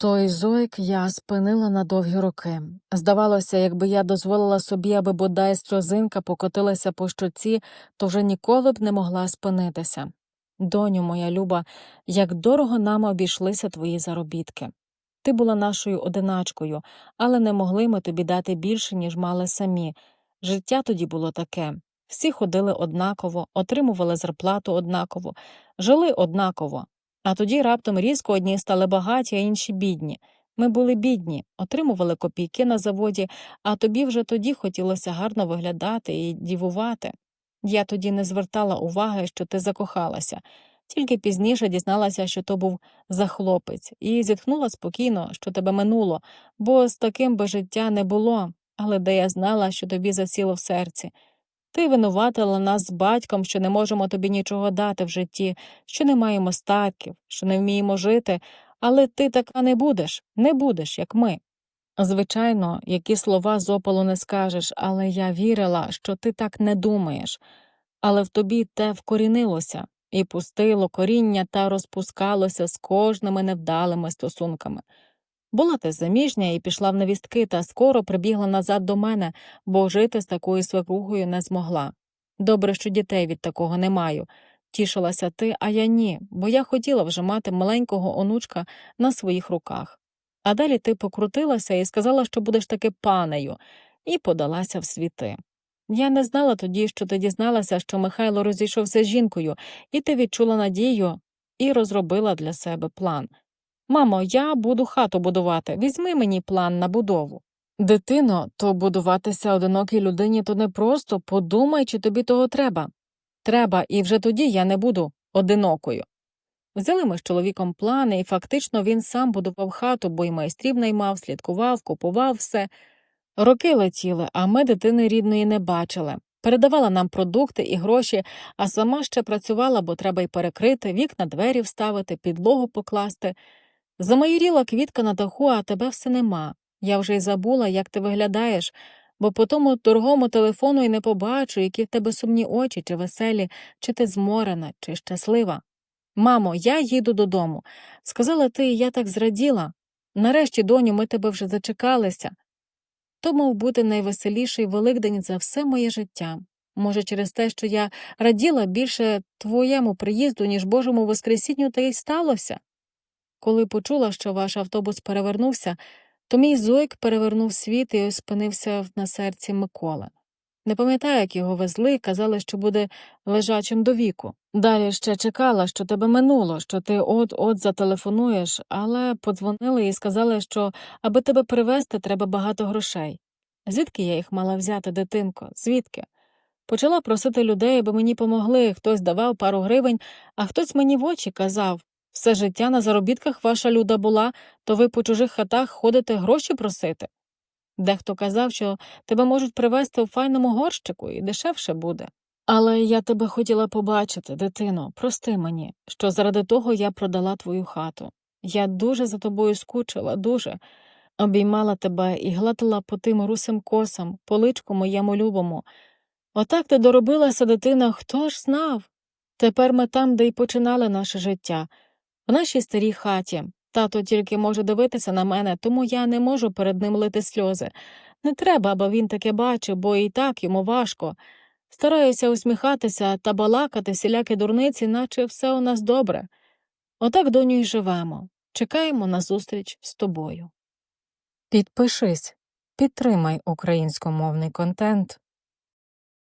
Той зойк я спинила на довгі роки. Здавалося, якби я дозволила собі, аби бодай сльозинка покотилася по щоці, то вже ніколи б не могла спинитися. Доню, моя люба, як дорого нам обійшлися твої заробітки. Ти була нашою одиначкою, але не могли ми тобі дати більше, ніж мали самі. Життя тоді було таке. Всі ходили однаково, отримували зарплату однаково, жили однаково. А тоді раптом різко одні стали багаті, а інші бідні. Ми були бідні, отримували копійки на заводі, а тобі вже тоді хотілося гарно виглядати і дівувати. Я тоді не звертала уваги, що ти закохалася, тільки пізніше дізналася, що то був за хлопець, і зітхнула спокійно, що тебе минуло, бо з таким би життя не було, але де я знала, що тобі засіло в серці. Ти винуватила нас з батьком, що не можемо тобі нічого дати в житті, що не маємо статків, що не вміємо жити, але ти така не будеш, не будеш, як ми. Звичайно, які слова з опалу не скажеш, але я вірила, що ти так не думаєш, але в тобі те вкорінилося і пустило коріння та розпускалося з кожними невдалими стосунками. Була ти заміжня і пішла в невістки, та скоро прибігла назад до мене, бо жити з такою свекругою не змогла. Добре, що дітей від такого не маю. Тішилася ти, а я ні, бо я хотіла вже мати маленького онучка на своїх руках. А далі ти покрутилася і сказала, що будеш таки панею, і подалася в світи. Я не знала тоді, що ти дізналася, що Михайло розійшовся з жінкою, і ти відчула надію і розробила для себе план. Мамо, я буду хату будувати. Візьми мені план на будову. Дитино, то будуватися одинокій людині то не просто подумай, чи тобі того треба. Треба, і вже тоді я не буду одинокою. Взяли ми з чоловіком плани, і фактично він сам будував хату, бо й майстрів наймав, слідкував, купував все. Роки летіли, а ми дитини рідної не бачили. Передавала нам продукти і гроші, а сама ще працювала, бо треба й перекрити, вікна двері вставити, підлогу покласти. Замайоріла квітка на даху, а тебе все нема. Я вже й забула, як ти виглядаєш, бо по тому торгому телефону й не побачу, які в тебе сумні очі, чи веселі, чи ти зморена, чи щаслива. Мамо, я їду додому. Сказала ти, я так зраділа. Нарешті, доню, ми тебе вже зачекалися. То мав бути найвеселіший Великдень за все моє життя. Може, через те, що я раділа більше твоєму приїзду, ніж Божому Воскресінню, та й сталося. Коли почула, що ваш автобус перевернувся, то мій зойк перевернув світ і ось спинився на серці Микола. Не пам'ятаю, як його везли, казали, що буде лежачим до віку. Далі ще чекала, що тебе минуло, що ти от-от зателефонуєш, але подзвонили і сказали, що аби тебе привезти, треба багато грошей. Звідки я їх мала взяти, дитинко? Звідки? Почала просити людей, аби мені помогли, хтось давав пару гривень, а хтось мені в очі казав все життя на заробітках ваша люда була, то ви по чужих хатах ходите гроші просити. Дехто казав, що тебе можуть привезти у файному горщику і дешевше буде. Але я тебе хотіла побачити, дитино, прости мені, що заради того я продала твою хату. Я дуже за тобою скучила, дуже. Обіймала тебе і гладила по тим русим косам, по личку моєму любому. Отак ти доробилася, дитина, хто ж знав? Тепер ми там, де й починали наше життя, в нашій старій хаті. Тато тільки може дивитися на мене, тому я не можу перед ним лити сльози. Не треба, аби він таке бачив, бо і так йому важко. Стараюся усміхатися та балакати всілякі дурниці, наче все у нас добре. Отак, доню, й живемо. Чекаємо на зустріч з тобою. Підпишись, підтримай українськомовний контент.